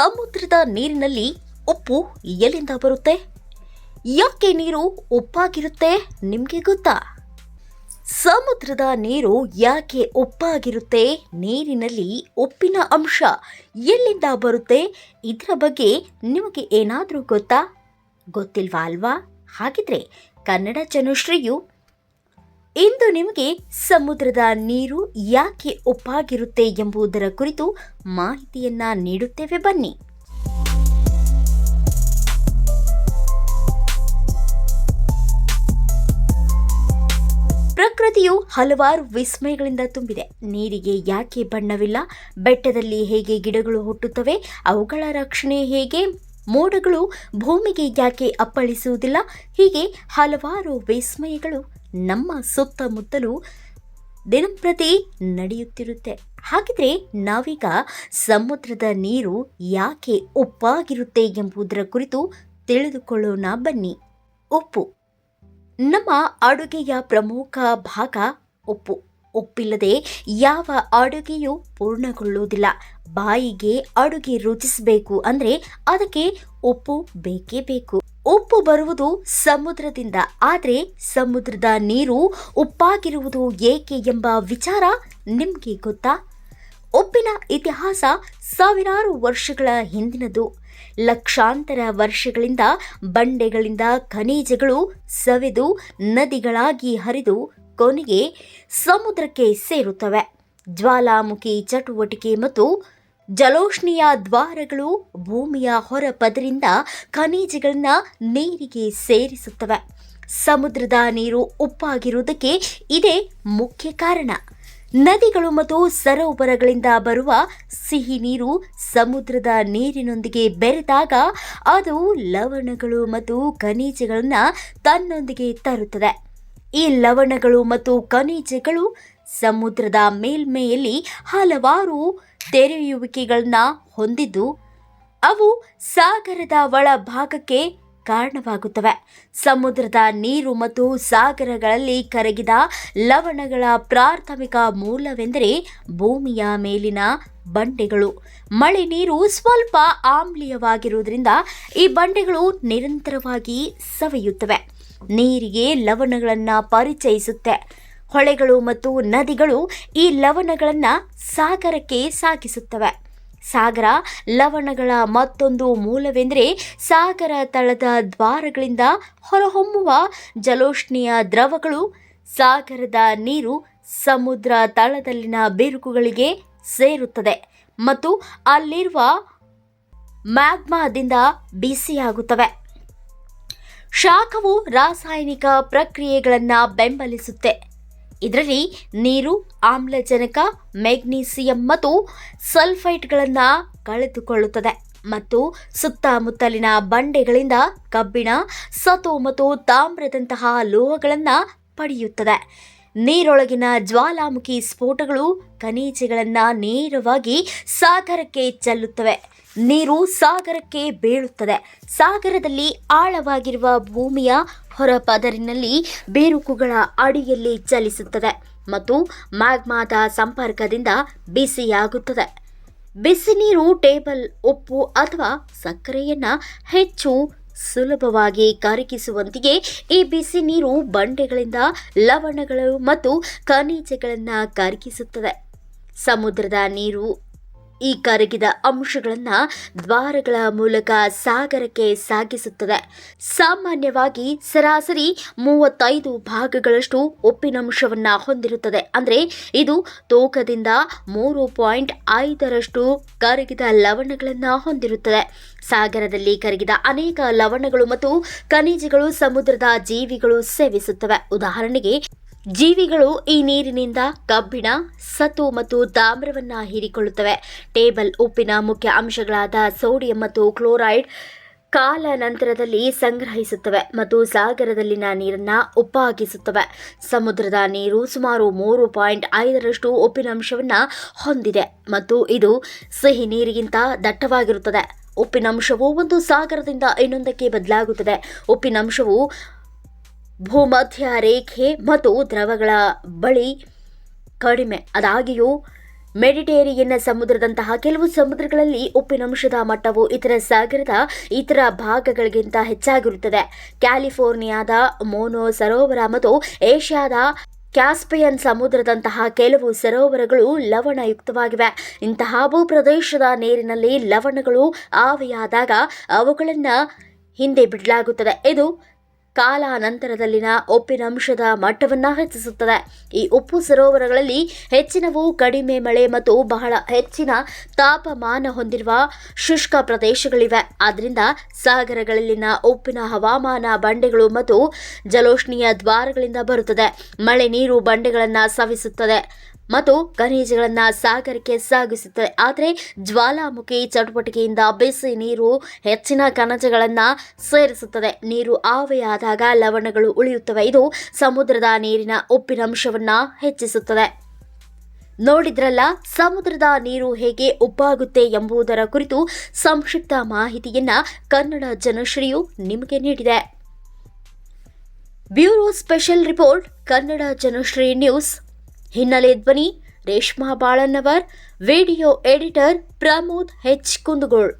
ಸಮುದ್ರದ ನೀರಿನಲ್ಲಿ ಉಪ್ಪು ಎಲ್ಲಿಂದ ಬರುತ್ತೆ? ಯಾಕೆ ನೀರು ಉಪ್ಪಾಗಿರುತ್ತೆ? ನಿಮಗೆ ಗೊತ್ತಾ? ಸಮುದ್ರದ ನೀರು ಯಾಕೆ ಉಪ್ಪಾಗಿರುತ್ತೆ? ನೀರಿನಲ್ಲಿ ಉಪ್ಪಿನ ಅಂಶ ಎಲ್ಲಿಂದ ಬರುತ್ತೆ? ಇದರ ಬಗ್ಗೆ ನಿಮಗೆ ಏನಾದರೂ ಗೊತ್ತಾ? ಗೊತ್ತಿಲ್ವಾ ಅಲ್ವಾ? ಹಾಗಿದ್ರೆ ಕನ್ನಡ ಜನಶ್ರೀಯು ಇಂದು ನಿಮಗೆ ಸಮುದ್ರದ ನೀರು ಯಾಕೆ ಉಪ್ಪಾಗಿರುತ್ತೆ ಎಂಬುದರ ಕುರಿತು ಮಾಹಿತಿಯನ್ನ ನೀಡುತ್ತೇವೆ ಬನ್ನಿ. ಪ್ರಕೃತಿಯು ಹಲವಾರು ವಿಸ್ಮಯಗಳಿಂದ ತುಂಬಿದೆ. ನೀರಿಗೆ ಯಾಕೆ ಬಣ್ಣವಿಲ್ಲ? ಬೆಟ್ಟದಲ್ಲಿ ಹೇಗೆ ಗಿಡಗಳು ಹುಟ್ಟುತ್ತವೆ? ಅವುಗಳ ರಕ್ಷಣೆ ಹೇಗೆ? ಮೋಡಗಳು ಭೂಮಿಗೆ ಯಾಕೆ ಅಪ್ಪಳಿಸುವುದಿಲ್ಲ? ಹೀಗೆ ಹಲವಾರು ವಿಸ್ಮಯಗಳು ನಮ್ಮ ಸುತ್ತಮುತ್ತಲೂ ದಿನಂಪ್ರತಿ ನಡೆಯುತ್ತಿರುತ್ತೆ. ಹಾಗಿದ್ರೆ ನಾವೀಗ ಸಮುದ್ರದ ನೀರು ಯಾಕೆ ಉಪ್ಪಾಗಿರುತ್ತೆ ಎಂಬುದರ ಕುರಿತು ತಿಳಿದುಕೊಳ್ಳೋಣ ಬನ್ನಿ. ಉಪ್ಪು. ನಮ್ಮ ಅಡುಗೆಯ ಪ್ರಮುಖ ಭಾಗ ಉಪ್ಪು. ಉಪ್ಪಿಲ್ಲದೆ ಯಾವ ಅಡುಗೆಯೂ ಪೂರ್ಣಗೊಳ್ಳುವುದಿಲ್ಲ. ಬಾಯಿಗೆ ಅಡುಗೆ ರುಚಿಸಬೇಕು ಅಂದರೆ ಅದಕ್ಕೆ ಉಪ್ಪು ಬೇಕೇ ಬೇಕು. ಉಪ್ಪು ಬರುವುದು ಸಮುದ್ರದಿಂದ, ಆದರೆ ಸಮುದ್ರದ ನೀರು ಉಪ್ಪಾಗಿರುವುದು ಏಕೆ ಎಂಬ ವಿಚಾರ ನಿಮಗೆ ಗೊತ್ತಾ? ಉಪ್ಪಿನ ಇತಿಹಾಸ ಸಾವಿರಾರು ವರ್ಷಗಳ ಹಿಂದಿನದು. ಲಕ್ಷಾಂತರ ವರ್ಷಗಳಿಂದ ಬಂಡೆಗಳಿಂದ ಖನಿಜಗಳು ಸವೆದು ನದಿಗಳಾಗಿ ಹರಿದು ಕೊನೆಗೆ ಸಮುದ್ರಕ್ಕೆ ಸೇರುತ್ತವೆ. ಜ್ವಾಲಾಮುಖಿ ಚಟುವಟಿಕೆ ಮತ್ತು ಜಲೋಷ್ಣಿಯ ದ್ವಾರಗಳು ಭೂಮಿಯ ಹೊರ ಪದರಿಂದ ಖನಿಜಗಳನ್ನ ನೀರಿಗೆ ಸೇರಿಸುತ್ತವೆ. ಸಮುದ್ರದ ನೀರು ಉಪ್ಪಾಗಿರುವುದಕ್ಕೆ ಇದೇ ಮುಖ್ಯ ಕಾರಣ. ನದಿಗಳು ಮತ್ತು ಸರೋವರಗಳಿಂದ ಬರುವ ಸಿಹಿ ನೀರು ಸಮುದ್ರದ ನೀರಿನೊಂದಿಗೆ ಬೆರೆದಾಗ ಅದು ಲವಣಗಳು ಮತ್ತು ಖನಿಜಗಳನ್ನು ತನ್ನೊಂದಿಗೆ ತರುತ್ತದೆ. ಈ ಲವಣಗಳು ಮತ್ತು ಖನಿಜಗಳು ಸಮುದ್ರದ ಮೇಲ್ಮೈಯಲ್ಲಿ ಹಲವಾರು ತೆರೆಯುವಿಕೆಗಳನ್ನು ಹೊಂದಿದ್ದು, ಅವು ಸಾಗರದ ಒಳಭಾಗಕ್ಕೆ ಕಾರಣವಾಗುತ್ತವೆ. ಸಮುದ್ರದ ನೀರು ಮತ್ತು ಸಾಗರಗಳಲ್ಲಿ ಕರಗಿದ ಲವಣಗಳ ಪ್ರಾಥಮಿಕ ಮೂಲವೆಂದರೆ ಭೂಮಿಯ ಮೇಲಿನ ಬಂಡೆಗಳು. ಮಳೆ ನೀರು ಸ್ವಲ್ಪ ಆಮ್ಲೀಯವಾಗಿರುವುದರಿಂದ ಈ ಬಂಡೆಗಳು ನಿರಂತರವಾಗಿ ಸವೆಯುತ್ತವೆ. ನೀರಿಗೆ ಲವಣಗಳನ್ನು ಪರಿಚಯಿಸುತ್ತೆ. ಹೊಳೆಗಳು ಮತ್ತು ನದಿಗಳು ಈ ಲವಣಗಳನ್ನು ಸಾಗರಕ್ಕೆ ಸಾಗಿಸುತ್ತವೆ. ಸಾಗರ ಲವಣಗಳ ಮತ್ತೊಂದು ಮೂಲವೆಂದರೆ ಸಾಗರ ತಳದ ದ್ವಾರಗಳಿಂದ ಹೊರಹೊಮ್ಮುವ ಜಲೋಷ್ಣೀಯ ದ್ರವಗಳು. ಸಾಗರದ ನೀರು ಸಮುದ್ರ ತಳದಲ್ಲಿನ ಬಿರುಕುಗಳಿಗೆ ಸೇರುತ್ತದೆ ಮತ್ತು ಅಲ್ಲಿರುವ ಮ್ಯಾಗ್ಮಾದಿಂದ ಬಿಸಿಯಾಗುತ್ತವೆ. ಶಾಖವು ರಾಸಾಯನಿಕ ಪ್ರಕ್ರಿಯೆಗಳನ್ನು ಬೆಂಬಲಿಸುತ್ತೆ. ಇದರಲ್ಲಿ ನೀರು, ಆಮ್ಲಜನಕ, ಮೆಗ್ನೀಸಿಯಂ ಮತ್ತು ಸಲ್ಫೈಟ್ಗಳನ್ನು ಕಳೆದುಕೊಳ್ಳುತ್ತದೆ ಮತ್ತು ಸುತ್ತಮುತ್ತಲಿನ ಬಂಡೆಗಳಿಂದ ಕಬ್ಬಿಣ, ಸತು ಮತ್ತು ತಾಮ್ರದಂತಹ ಲೋಹಗಳನ್ನು ಪಡೆಯುತ್ತದೆ. ನೀರೊಳಗಿನ ಜ್ವಾಲಾಮುಖಿ ಸ್ಫೋಟಗಳು ಖನಿಜಗಳನ್ನು ನೇರವಾಗಿ ಸಾಗರಕ್ಕೆ ಚೆಲ್ಲುತ್ತವೆ. ನೀರು ಸಾಗರಕ್ಕೆ ಬೀಳುತ್ತದೆ. ಸಾಗರದಲ್ಲಿ ಆಳವಾಗಿರುವ ಭೂಮಿಯ ಹೊರಪದರಿನಲ್ಲಿ ಬೇರುಕುಗಳ ಅಡಿಯಲ್ಲಿ ಚಲಿಸುತ್ತದೆ ಮತ್ತು ಮ್ಯಾಗ್ಮಾದ ಸಂಪರ್ಕದಿಂದ ಬಿಸಿಯಾಗುತ್ತದೆ. ಬಿಸಿ ನೀರು ಟೇಬಲ್, ಉಪ್ಪು ಅಥವಾ ಸಕ್ಕರೆಯನ್ನ ಹೆಚ್ಚು ಸುಲಭವಾಗಿ ಕರಗಿಸುವಂತೆಯೇ ಈ ಬಿಸಿ ನೀರು ಬಂಡೆಗಳಿಂದ ಲವಣಗಳು ಮತ್ತು ಖನಿಜಗಳನ್ನು ಕರಗಿಸುತ್ತದೆ ಸಮುದ್ರದ ನೀರು ಈ ಕರಗಿದ ಅಂಶಗಳನ್ನು ದ್ವಾರಗಳ ಮೂಲಕ ಸಾಗರಕ್ಕೆ ಸಾಗಿಸುತ್ತದೆ. ಸಾಮಾನ್ಯವಾಗಿ ಸರಾಸರಿ ಮೂವತ್ತೈದು ಭಾಗಗಳಷ್ಟು ಉಪ್ಪಿನಂಶವನ್ನು ಹೊಂದಿರುತ್ತದೆ. ಅಂದರೆ ಇದು ತೂಕದಿಂದ ಮೂರು ಪಾಯಿಂಟ್ ಐದರಷ್ಟು ಕರಗಿದ ಲವಣಗಳನ್ನು ಹೊಂದಿರುತ್ತದೆ. ಸಾಗರದಲ್ಲಿ ಕರಗಿದ ಅನೇಕ ಲವಣಗಳು ಮತ್ತು ಖನಿಜಗಳು ಸಮುದ್ರದ ಜೀವಿಗಳು ಸೇವಿಸುತ್ತವೆ. ಉದಾಹರಣೆಗೆ ಜೀವಿಗಳು ಈ ನೀರಿನಿಂದ ಕಬ್ಬಿಣ ಸತು ಮತ್ತು ತಾಮ್ರವನ್ನ ಹೀರಿಕೊಳ್ಳುತ್ತವೆ. ಟೇಬಲ್ ಉಪ್ಪಿನ ಮುಖ್ಯ ಅಂಶಗಳಾದ ಸೋಡಿಯಂ ಮತ್ತು ಕ್ಲೋರೈಡ್ ಕಾಲ ನಂತರದಲ್ಲಿ ಸಂಗ್ರಹಿಸುತ್ತವೆ ಮತ್ತು ಸಾಗರದಲ್ಲಿನ ನೀರನ್ನ ಉಪ್ಪಾಗಿಸುತ್ತವೆ. ಸಮುದ್ರದ ನೀರು ಸುಮಾರು ಮೂರು ಪಾಯಿಂಟ್ ಐದರಷ್ಟು ಉಪ್ಪಿನಂಶವನ್ನು ಹೊಂದಿದೆ ಮತ್ತು ಇದು ಸಿಹಿ ನೀರಿಗಿಂತ ದಟ್ಟವಾಗಿರುತ್ತದೆ. ಉಪ್ಪಿನಂಶವು ಒಂದು ಸಾಗರದಿಂದ ಇನ್ನೊಂದಕ್ಕೆ ಬದಲಾಗುತ್ತದೆ. ಉಪ್ಪಿನಂಶವು ಭೂಮಧ್ಯ ರೇಖೆ ಮತ್ತು ದ್ರವಗಳ ಬಳಿ ಕಡಿಮೆ. ಅದಾಗಿಯೂ ಮೆಡಿಟೇರಿಯನ್ ಸಮುದ್ರದಂತಹ ಕೆಲವು ಸಮುದ್ರಗಳಲ್ಲಿ ಉಪ್ಪಿನಂಶದ ಮಟ್ಟವು ಇತರ ಸಾಗರದ ಇತರ ಭಾಗಗಳಿಗಿಂತ ಹೆಚ್ಚಾಗಿರುತ್ತದೆ. ಕ್ಯಾಲಿಫೋರ್ನಿಯಾದ ಮೋನೋ ಸರೋವರ ಮತ್ತು ಏಷ್ಯಾದ ಕ್ಯಾಸ್ಪಿಯನ್ ಸಮುದ್ರದಂತಹ ಕೆಲವು ಸರೋವರಗಳು ಲವಣಯುಕ್ತವಾಗಿವೆ. ಇಂತಹ ಭೂಪ್ರದೇಶದ ನೀರಿನಲ್ಲಿ ಲವಣಗಳು ಆವಿಯಾದಾಗ ಅವುಗಳನ್ನು ಹಿಂದೆ ಬಿಡಲಾಗುತ್ತದೆ. ಇದು ಕಾಲಾನಂತರದಲ್ಲಿನ ಉಪ್ಪಿನಂಶದ ಮಟ್ಟವನ್ನು ಹೆಚ್ಚಿಸುತ್ತದೆ. ಈ ಉಪ್ಪು ಸರೋವರಗಳಲ್ಲಿ ಹೆಚ್ಚಿನವು ಕಡಿಮೆ ಮಳೆ ಮತ್ತು ಬಹಳ ಹೆಚ್ಚಿನ ತಾಪಮಾನ ಹೊಂದಿರುವ ಶುಷ್ಕ ಪ್ರದೇಶಗಳಿವೆ. ಆದ್ದರಿಂದ ಸಾಗರಗಳಲ್ಲಿನ ಉಪ್ಪಿನ ಹವಾಮಾನ ಬಂಡೆಗಳು ಮತ್ತು ಜಲೋಷ್ಣೀಯ ದ್ವಾರಗಳಿಂದ ಬರುತ್ತದೆ. ಮಳೆ ನೀರು ಬಂಡೆಗಳನ್ನು ಸವಿಸುತ್ತದೆ ಮತ್ತು ಖನಿಜಗಳನ್ನು ಸಾಗರಕ್ಕೆ ಸಾಗಿಸುತ್ತದೆ ಆದರೆ ಜ್ವಾಲಾಮುಖಿ ಚಟುವಟಿಕೆಯಿಂದ ಬಿಸಿ ನೀರು ಹೆಚ್ಚಿನ ಖನಿಜಗಳನ್ನು ಸೇರಿಸುತ್ತದೆ. ನೀರು ಆವೆಯಾದಾಗ ಲವಣಗಳು ಉಳಿಯುತ್ತವೆ. ಇದು ಸಮುದ್ರದ ನೀರಿನ ಉಪ್ಪಿನಂಶವನ್ನು ಹೆಚ್ಚಿಸುತ್ತದೆ. ನೋಡಿದ್ರಲ್ಲ, ಸಮುದ್ರದ ನೀರು ಹೇಗೆ ಉಪ್ಪಾಗುತ್ತೆ ಎಂಬುದರ ಕುರಿತು ಸಂಕ್ಷಿಪ್ತ ಮಾಹಿತಿಯನ್ನ ಕನ್ನಡ ಜನಶ್ರೀಯು ನಿಮಗೆ ನೀಡಿದೆ. Bureau special report, Kannada Janashree news. ಹಿನ್ನೆಲೆ ಧ್ವನಿ Reshma Balannavar video editor Pramod H Kundagol.